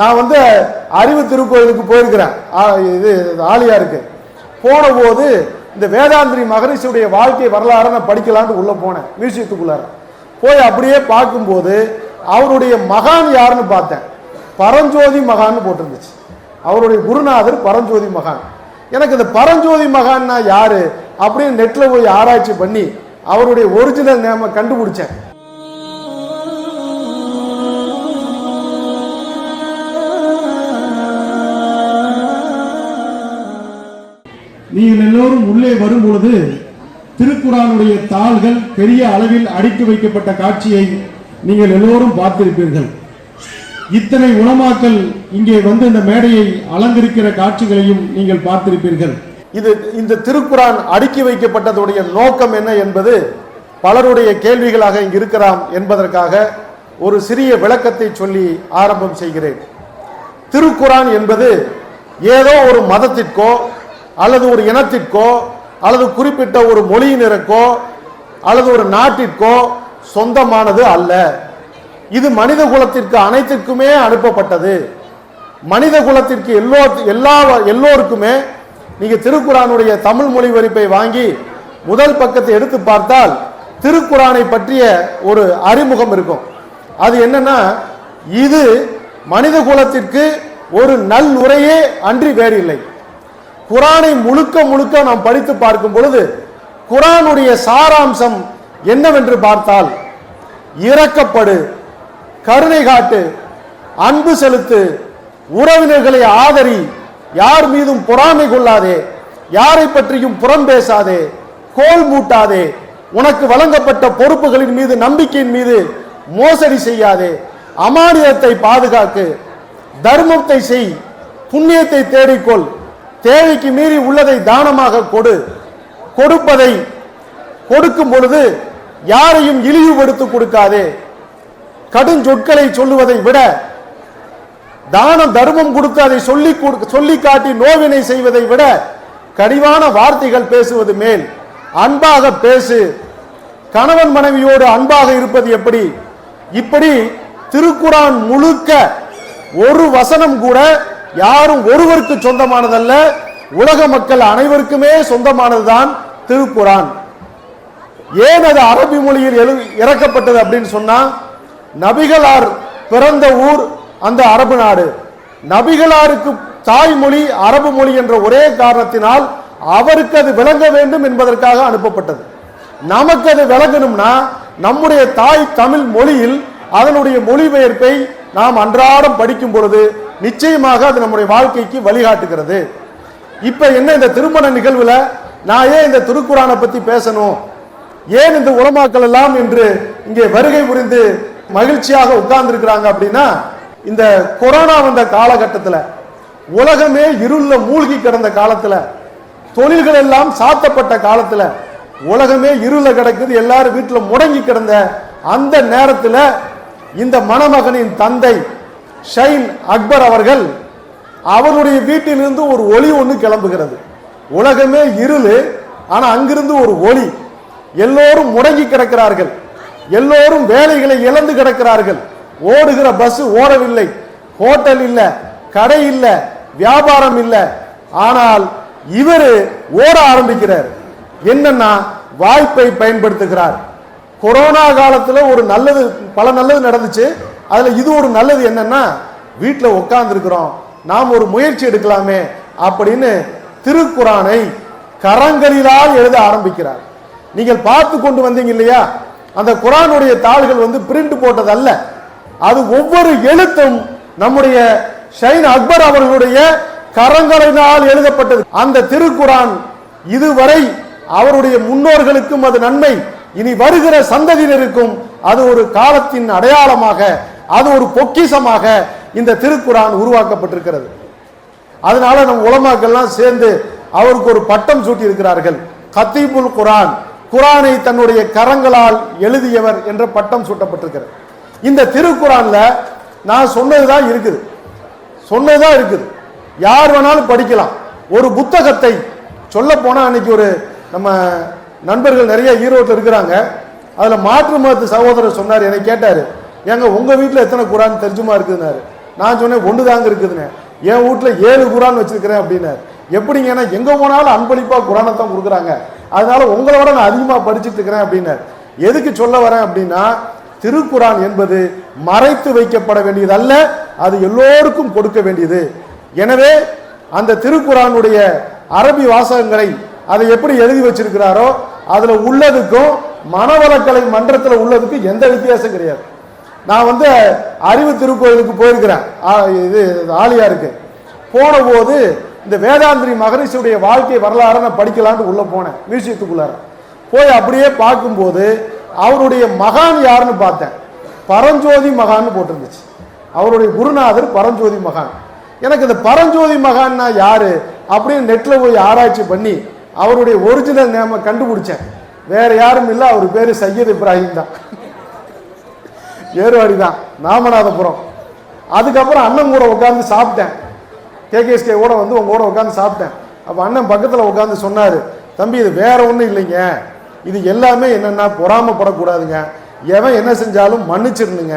நான் வந்து அறிவு திருக்கோயிலுக்கு போயிருக்கிறேன். இது ஆலியாருக்கு போன போது இந்த வேதாந்திரி மகரிஷியுடைய வாழ்க்கை வரலாறை நான் படிக்கலான்ட்டு உள்ளே போனேன் மியூசியத்துக்குள்ளார. போய் அப்படியே பார்க்கும்போது அவருடைய மகான் யாருன்னு பார்த்தேன். பரஞ்சோதி மகான்னு போட்டிருந்துச்சு. அவருடைய குருநாதர் பரஞ்சோதி மகான். எனக்கு இந்த பரஞ்சோதி மகான்னா யாரு அப்படின்னு நெட்டில் போய் ஆராய்ச்சி பண்ணி அவருடைய ஒரிஜினல் நேமை கண்டுபிடிச்சேன். நீங்கள் எல்லோரும் உள்ளே வரும் பொழுது திருக்குறானுடைய தாள்கள் பெரிய அளவில் அடுக்கி வைக்கப்பட்ட காட்சியை நீங்கள் எல்லோரும் பார்த்திருப்பீர்கள். இத்தனை உணமாக்கல் இங்கே வந்து இந்த மேடையை அலங்கரிக்கிற காட்சிகளையும் நீங்கள் பார்த்திருப்பீர்கள். இது இந்த திருக்குறான் அடுக்கி வைக்கப்பட்டதுடைய நோக்கம் என்ன என்பது பலருடைய கேள்விகளாக இங்கு இருக்கிறாம் என்பதற்காக ஒரு சிறிய விளக்கத்தை சொல்லி ஆரம்பம் செய்கிறேன். திருக்குறான் என்பது ஏதோ ஒரு மதத்திற்கோ அல்லது ஒரு இனத்திற்கோ அல்லது குறிப்பிட்ட ஒரு மொழியினருக்கோ அல்லது ஒரு நாட்டிற்கோ சொந்தமானது அல்ல. இது மனித குலத்திற்கு அனைத்திற்குமே அனுப்பப்பட்டது. மனித குலத்திற்கு எல்லோ எல்லா எல்லோருக்குமே நீங்க திருக்குறானுடைய தமிழ் மொழி வரிப்பை வாங்கி முதல் பக்கத்தை எடுத்து பார்த்தால் திருக்குறானை பற்றிய ஒரு அறிமுகம் இருக்கும். அது என்னன்னா இது மனித குலத்திற்கு ஒரு நல் உரையே அன்றி வேறில்லை. குரானை முழுக்க முழுக்க நாம் படித்து பார்க்கும் பொழுது குரானுடைய சாராம்சம் என்னவென்று பார்த்தால் இறக்கப்படு கருணை காட்டு அன்பு செலுத்து உறவினர்களை ஆதரி யார் மீதும் பொறாமை கொள்ளாதே யாரை பற்றியும் புறம் பேசாதே கோல் மூட்டாதே உனக்கு வழங்கப்பட்ட பொறுப்புகளின் மீது நம்பிக்கையின் மீது மோசடி செய்யாதே அமானியத்தை பாதுகாக்கு தர்மத்தை செய் புண்ணியத்தை தேடிக்கொள். தேவைக்கு மீறி உள்ளதை தானமாக கொடு. கொடுப்பதை கொடுக்கும் பொழுது யாரையும் இழிவுபடுத்தி கொடுக்காதே. கடுஞ்சொற்களை சொல்லுவதை விட தானம் தர்மம் கொடுத்து அதை சொல்லி சொல்லி காட்டி நோவினை செய்வதை விட கனிவான வார்த்தைகள் பேசுவது மேல். அன்பாக பேசு. கணவன் மனைவியோடு அன்பாக இருப்பது எப்படி? இப்படி திருக்குறான் முழுக்க ஒரு வசனம் கூட யாரும் ஒருவருக்கு சொந்தமானதல்ல. உலக மக்கள் அனைவருக்குமே சொந்தமானதுதான் திருக்குரான் ஏன் அது அரபி மொழியில் எழு இறக்கப்பட்டது அப்படின்னு சொன்னா நபிகளார் பிறந்த ஊர் அந்த அரபு நாடு. நபிகளாருக்கு தாய்மொழி அரபு மொழி என்ற ஒரே காரணத்தினால் அவருக்கு அது விளங்க வேண்டும் என்பதற்காக அனுப்பப்பட்டது. நமக்கு அது விளங்கணும்னா நம்முடைய தாய் தமிழ் மொழியில் அதனுடைய மொழிபெயர்ப்பை நாம் அன்றாடம் படிக்கும் பொழுது நிச்சயமாக அது நம்முடைய வாழ்க்கைக்கு வழிகாட்டுகிறது. இப்ப என்ன இந்த திருமண நிகழ்வுல நான் ஏன் இந்த திருக்குறானை பத்தி பேசணும்? ஏன் இந்த உரமாக்கள் எல்லாம் என்று இங்கே வருகை புரிந்து மகிழ்ச்சியாக உட்கார்ந்துருக்கிறாங்க அப்படின்னா இந்த கொரோனா வந்த காலகட்டத்தில் உலகமே இருளில் மூழ்கி கிடந்த காலத்தில் தொழில்கள் எல்லாம் சாத்தப்பட்ட காலத்தில் உலகமே இருள கிடக்குது எல்லாரும் வீட்டில் முடங்கி கிடந்த அந்த நேரத்தில் இந்த மணமகனின் தந்தை ஷைன் அக்பர் அவர்கள் அவருடைய வீட்டிலிருந்து ஒரு ஒளி ஒன்று கிளம்புகிறது. உலகமே இருளு ஆனால் அங்கிருந்து ஒரு ஒளி. எல்லோரும் முடங்கி கிடக்கிறார்கள். எல்லோரும் வேலைகளை இழந்து கிடக்கிறார்கள். ஓடுகிற பஸ் ஓடவில்லை. ஹோட்டல் இல்லை கடை இல்லை வியாபாரம் இல்லை. ஆனால் இவர் ஓட ஆரம்பிக்கிறார். என்னன்னா வாய்ப்பை பயன்படுத்துகிறார். கொரோனா காலத்தில் ஒரு நல்லது பல நல்லது நடந்துச்சு. அதில் இது ஒரு நல்லது என்னன்னா வீட்டில் உட்காந்துருக்கிறோம் நாம் ஒரு முயற்சி எடுக்கலாமே அப்படின்னு திருக்குறானை கரங்களிலால் எழுத ஆரம்பிக்கிறார். நீங்கள் பார்த்து கொண்டு வந்தீங்க இல்லையா? அந்த குரானுடைய தாள்கள் வந்து பிரிண்ட் போட்டது அல்ல அது ஒவ்வொரு எழுத்தும் நம்முடைய ஷைன் அக்பர் அவர்களுடைய கரங்களினால் எழுதப்பட்டது. அந்த திருக்குரான் இதுவரை அவருடைய முன்னோர்களுக்கும் அது நன்மை. இனி வருகிற சந்ததியினருக்கும் அது ஒரு காலத்தின் அடையாளமாக அது ஒரு பொக்கிசமாக இந்த திருக்குரான் உருவாக்கப்பட்டிருக்கிறது. அதனால நம் உலமாக்கள்லாம் சேர்ந்து அவருக்கு ஒரு பட்டம் சூட்டி இருக்கிறார்கள் கத்தீபுல் குரான். குரானை தன்னுடைய கரங்களால் எழுதியவர் என்ற பட்டம் சூட்டப்பட்டிருக்கிறது. இந்த திருக்குறான்ல நான் சொன்னதுதான் இருக்குது. சொன்னதுதான் இருக்குது. யார் வேணாலும் படிக்கலாம். ஒரு புத்தகத்தை சொல்ல போனா அன்னைக்கு ஒரு நம்ம நண்பர்கள் நிறைய ஈரோட்டில் இருக்கிறாங்க. அதில் மாற்று மருத்து சகோதரர் சொன்னார் என்னை கேட்டார். ஏங்க உங்க வீட்டில் எத்தனை குரான் தெரிஞ்சுமா இருக்குதுன்னாரு. நான் சொன்னேன் ஒன்று தாங்க இருக்குதுன்னு. என் வீட்டில் ஏழு குரான் வச்சிருக்கிறேன் அப்படின்னாரு. எப்படிங்கன்னா எங்கே போனாலும் அன்பளிப்பாக குரானை தான் கொடுக்குறாங்க. அதனால உங்களோட நான் அதிகமாக படிச்சுட்டு இருக்கிறேன் அப்படின்னாரு. எதுக்கு சொல்ல வரேன் அப்படின்னா திருக்குரான் என்பது மறைத்து வைக்கப்பட வேண்டியது அல்ல அது எல்லோருக்கும் கொடுக்க வேண்டியது. எனவே அந்த திருக்குரானுடைய அரபி வாசகங்களை அதை எப்படி எழுதி வச்சிருக்கிறாரோ அதில் உள்ளதுக்கும் மனவளக்கலை மன்றத்தில் உள்ளதுக்கும் எந்த வித்தியாசம் கிடையாது. நான் வந்து அறிவு திருக்கோயிலுக்கு போயிருக்கிறேன். இது ஆலியாருக்கு போன போது இந்த வேதாந்திரி மகரிஷியுடைய வாழ்க்கை வரலாறை நான் படிக்கலான்ட்டு உள்ளே போனேன் மியூசியத்துக்குள்ளார. போய் அப்படியே பார்க்கும்போது அவருடைய மகான் யாருன்னு பார்த்தேன். பரஞ்சோதி மகான்னு போட்டிருந்துச்சு. அவருடைய குருநாதர் பரஞ்சோதி மகான். எனக்கு இந்த பரஞ்சோதி மகான்னா யாரு அப்படின்னு நெட்டில் போய் ஆராய்ச்சி பண்ணி அவருடைய ஒரிஜினல் நேமை கண்டுபிடிச்சேன். வேற யாரும் இல்லை அவர் பேர் சையத் இப்ராஹிம் தான். ஏறுவாடி தான் நாமநாதபுரம். அதுக்கப்புறம் அண்ணன் கூட உட்காந்து சாப்பிட்டேன். கேகேஎஸ்கே கூட வந்து உங்க கூட உட்காந்து சாப்பிட்டேன். அப்போ அண்ணன் பக்கத்தில் உட்காந்து சொன்னார் தம்பி இது வேற ஒன்றும் இல்லைங்க. இது எல்லாமே என்னென்னா பொறாமப்படக்கூடாதுங்க. எவன் என்ன செஞ்சாலும் மன்னிச்சிடணுங்க.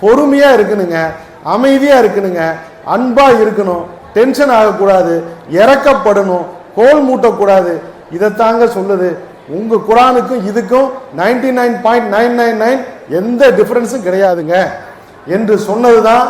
பொறுமையாக இருக்கணுங்க. அமைதியாக இருக்கணுங்க. அன்பாக இருக்கணும். டென்ஷன் ஆகக்கூடாது. இறக்கப்படணும். கோல் மூட்டக்கூடாது. இதைத்தாங்க சொல்லுது. உங்கள் குரானுக்கும் இதுக்கும் ninety nine point nine nine nine எந்த டிஃபரன்ஸும் கிடையாதுங்க. என்று சொன்னதுதான்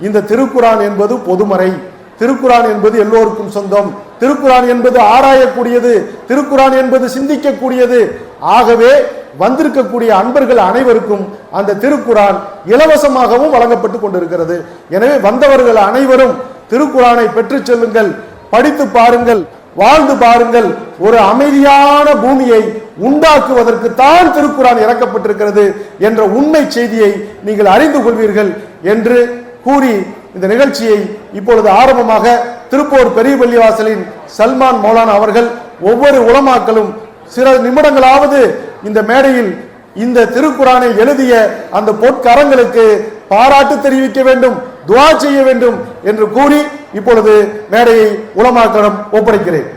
இந்த திருக்குறான் என்பது பொதுமறை. திருக்குறான் என்பது எல்லோருக்கும் சொந்தம். திருக்குறான் என்பது ஆராயக்கூடியது. திருக்குறான் என்பது சிந்திக்கக்கூடியது. ஆகவே வந்திருக்கக்கூடிய அன்பர்கள் அனைவருக்கும் அந்த திருக்குறான் இலவசமாகவும் வழங்கப்பட்டு கொண்டிருக்கிறது. எனவே வந்தவர்கள் அனைவரும் திருக்குறானை பெற்றுச் செல்லுங்கள் படித்து பாருங்கள் வாழ்ந்து பாருங்கள். ஒரு அமைதியான பூமியை உண்டாக்குவதற்கு தான் திருக்குரான் இறக்கப்பட்டிருக்கிறது என்ற உண்மை செய்தியை நீங்கள் அறிந்து கொள்வீர்கள் என்று கூறி இந்த நிகழ்ச்சியை இப்பொழுது ஆரம்பமாக திருப்பூர் பெரிய பள்ளிவாசலின் சல்மான் மௌலான் அவர்கள் ஒவ்வொரு உலமாக்களும் சில நிமிடங்களாவது இந்த மேடையில் இந்த திருக்குறானை எழுதிய அந்த பொற்கரங்களுக்கு பாராட்டு தெரிவிக்க வேண்டும் துவா செய்ய வேண்டும் என்று கூறி இப்பொழுது மேடையை உலமாக்களிடம் ஒப்படைக்கிறேன்.